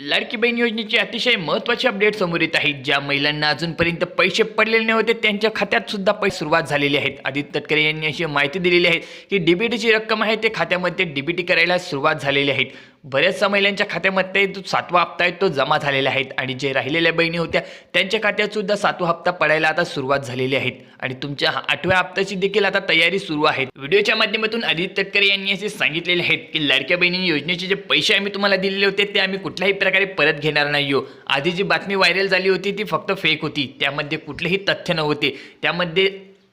लाडकी बहीण योजनेची अतिशय महत्त्वाची अपडेट समोर येत आहे ज्या महिलांना अजूनपर्यंत पैसे पडलेले नव्हते त्यांच्या खात्यात सुद्धा पैसे सुरुवात झालेली आहेत. आदित्य तटकरे यांनी अशी माहिती दिलेली आहे की डीबीटीची रक्कम आहे ते खात्यामध्ये डीबीटी करायला सुरुवात झालेली आहेत बऱ्याचशा महिलांच्या खात्यामध्ये जो सातवा हप्ता आहे तो जमा झालेला आहे आणि जे राहिलेल्या बहिणी होत्या त्यांच्या खात्यातसुद्धा सातवा हप्ता पडायला आता सुरुवात झालेली आहे. आणि तुमच्या आठव्या हप्त्याची देखील आता तयारी सुरू आहे. व्हिडिओच्या माध्यमातून आदित्य तटकरे यांनी असे सांगितलेले आहेत की लाडक्या बहिणी योजनेचे जे पैसे आम्ही तुम्हाला दिलेले होते ते आम्ही कुठल्याही प्रकारे परत घेणार नाही हो आधी जी बातमी व्हायरल झाली होती ती फक्त फेक होती. त्यामध्ये कुठलेही तथ्य नव्हते. त्यामध्ये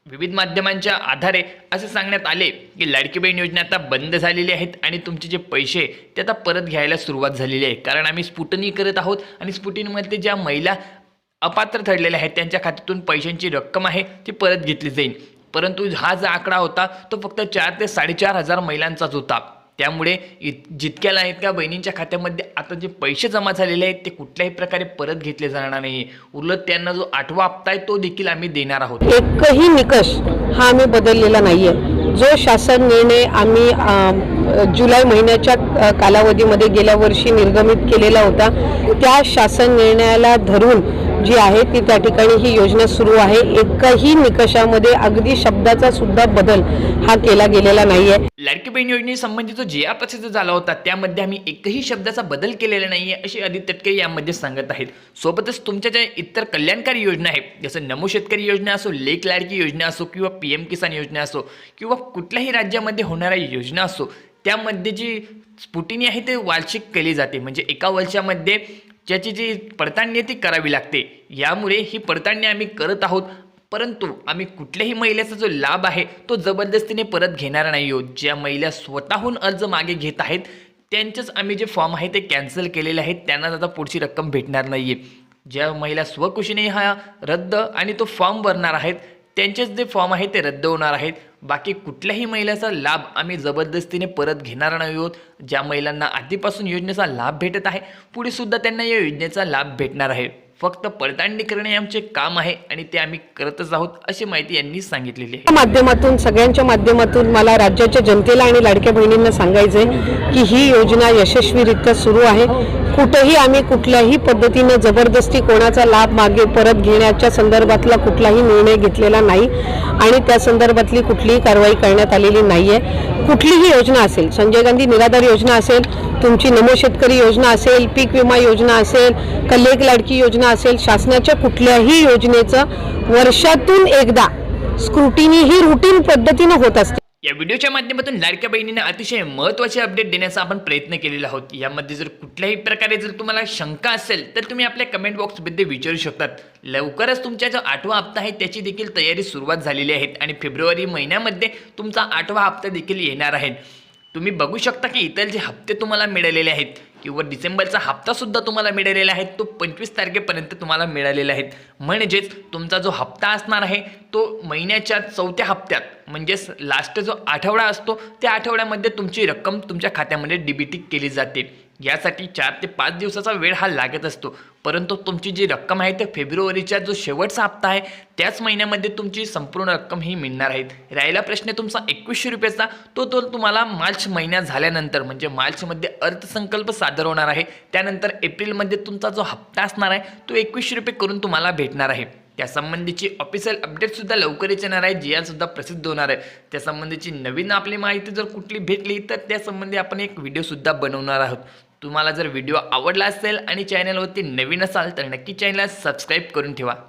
विविध माध्यमांच्या आधारे असं सांगण्यात आले की लाडकी बहीण योजना आता बंद झालेली आहेत आणि तुमचे जे पैसे ते आता परत घ्यायला सुरुवात झालेली आहे. कारण आम्ही स्फुटनी करत आहोत आणि स्फुटनीमध्ये ज्या महिला अपात्र ठरलेल्या आहेत त्यांच्या खात्यातून पैशांची रक्कम आहे ती परत घेतली जाईल. परंतु हा जो आकडा होता तो फक्त चार ते साडेचार हजार महिलांचाच होता. त्यामुळे इत जितक्या इतक्या बहिणींच्या खात्यामध्ये आता जे पैसे जमा झालेले आहेत ते कुठल्याही प्रकारे परत घेतले जाणार नाही. उलट त्यांना जो आठवा हप्ता आहे तो देखील आम्ही देणार आहोत. एकही निकष हा आम्ही बदललेला नाही आहे जो शासन निर्णय आम्ही जुलै महिन्याच्या कालावधीमध्ये गेल्या वर्षी निर्गमित केलेला होता त्या शासन निर्णयाला धरून जी आहे ती त्या ठिकाणी ही योजना सुरू आहे. एकही निकषामध्ये अगदी शब्दाचा सुद्धा बदल हा केला गेलेला नाहीये. लाडकी बहीण योजनेसंबंधी जो जे आर प्रसिद्ध झाला होता त्यामध्ये आम्ही एकही शब्दाचा बदल केलेला नाही आहे अशी आदित्य तटकरे यामध्ये सांगत आहेत. सोबतच तुमच्या ज्या इतर कल्याणकारी योजना आहेत जसं नमो शेतकरी योजना असो लेख लाडकी योजना असो किंवा पी एम किसान योजना असो किंवा कुठल्याही राज्यामध्ये होणाऱ्या योजना असो त्यामध्ये जी स्फुटिनी आहे ते वार्षिक केली जाते. म्हणजे एका वर्षामध्ये ज्याची जी पडताळणी आहे ती करावी लागते. यामुळे ही पडताळणी आम्ही करत आहोत. परंतु आम्ही कुठल्याही महिलेचा जो लाभ आहे तो जबरदस्तीने परत घेणार नाही आहोत. ज्या महिला स्वतःहून अर्ज मागे घेत आहेत त्यांचेच आम्ही जे फॉर्म आहे ते कॅन्सल केलेले आहेत. त्यांना आता पुढची रक्कम भेटणार नाही आहे ज्या महिला स्वकुशीने हा रद्द आणि तो फॉर्म भरणार आहेत त्यांचेच जे फॉर्म आहे ते रद्द होणार आहेत. बाकी कुठल्याही महिलेचा लाभ आम्ही जबरदस्तीने परत घेणार नाही आहोत. ज्या महिलांना आधीपासून योजनेचा लाभ भेटत आहे पुढेसुद्धा त्यांना या योजनेचा लाभ भेटणार आहे. फक्त पडताळणी करणे आमचे काम आहे आणि ते आम्ही करतच आहोत अशी माहिती यांनी सांगितलेली आहे. माध्यमातून सगळ्यांच्या माध्यमातून मला राज्याच्या जनतेला आणि लाडक्या बहिणींना सांगायचंय की ही योजना यशस्वीरित्या सुरू आहे. कुठेही आम्ही कुठल्याही पद्धतीनं जबरदस्ती कोणाचा लाभ मागे परत घेण्याच्या संदर्भातला कुठलाही निर्णय घेतलेला नाही आणि त्या संदर्भातली कुठलीही कारवाई करण्यात आलेली नाही आहे कुठलीही योजना असेल संजय गांधी निराधार योजना असेल तुमची नमो शेतकरी योजना असेल पीक विमा योजना असेल कल्लेक लाडकी योजना असेल शासनाच्या कुठल्याही योजनेचं वर्षातून एकदा स्क्रुटिनी ही रुटीन पद्धतीनं होत असते. या व्हिडिओच्या माध्यमातून लाडक्या बहिणींना अतिशय महत्त्वाचे अपडेट देण्याचा आपण प्रयत्न केलेला आहोत. यामध्ये जर कुठल्याही प्रकारे जर तुम्हाला शंका असेल तर तुम्ही आपल्या कमेंट बॉक्समध्ये विचारू शकतात. लवकरच तुमच्या जो आठवा हप्ता आहे त्याची देखील तयारी सुरुवात झालेली आहे आणि फेब्रुवारी महिन्यामध्ये तुमचा आठवा हप्ता देखील येणार आहे. तुम्ही बघू शकता की इतर जे हप्ते तुम्हाला मिळालेले आहेत किंवा डिसेंबरचा हप्ता सुद्धा तुम्हाला मिळालेला आहे तो पंचवीस तारखेपर्यंत तुम्हाला मिळालेला आहे म्हणजेच तुमचा जो हप्ता असणार आहे तो महिन्याच्या चौथ्या हप्त्यात म्हणजेच लास्ट जो आठवडा असतो त्या आठवड्यामध्ये तुमची रक्कम तुमच्या खात्यामध्ये डीबीटी केली जाते. यासाठी चार ते पाच दिवसाचा वेळ हा लागत असतो. परंतु तुमची जी रक्कम आहे ते फेब्रुवारीचा जो शेवटचा हप्ता आहे त्याच महिन्यामध्ये तुमची संपूर्ण रक्कम ही मिळणार आहे. राहिला प्रश्न तुमचा एकवीसशे रुपयाचा. तो तो तुम्हाला मार्च महिन्यात झाल्यानंतर म्हणजे मार्चमध्ये अर्थसंकल्प सादर होणार आहे. त्यानंतर एप्रिलमध्ये तुमचा जो हप्ता असणार आहे तो एकवीसशे रुपये करून तुम्हाला भेटणार आहे. त्यासंबंधीची ऑफिशियल अपडेटसुद्धा लवकरच येणार आहे. जी सुद्धा प्रसिद्ध होणार आहे. त्यासंबंधीची नवीन आपली माहिती जर कुठली भेटली तर त्यासंबंधी आपण एक व्हिडिओसुद्धा बनवणार आहोत. तुम्हाला जर व्हिडिओ आवडला असेल आणि चॅनलवरती नवीन असाल तर नक्की चॅनलला सबस्क्राईब करून ठेवा.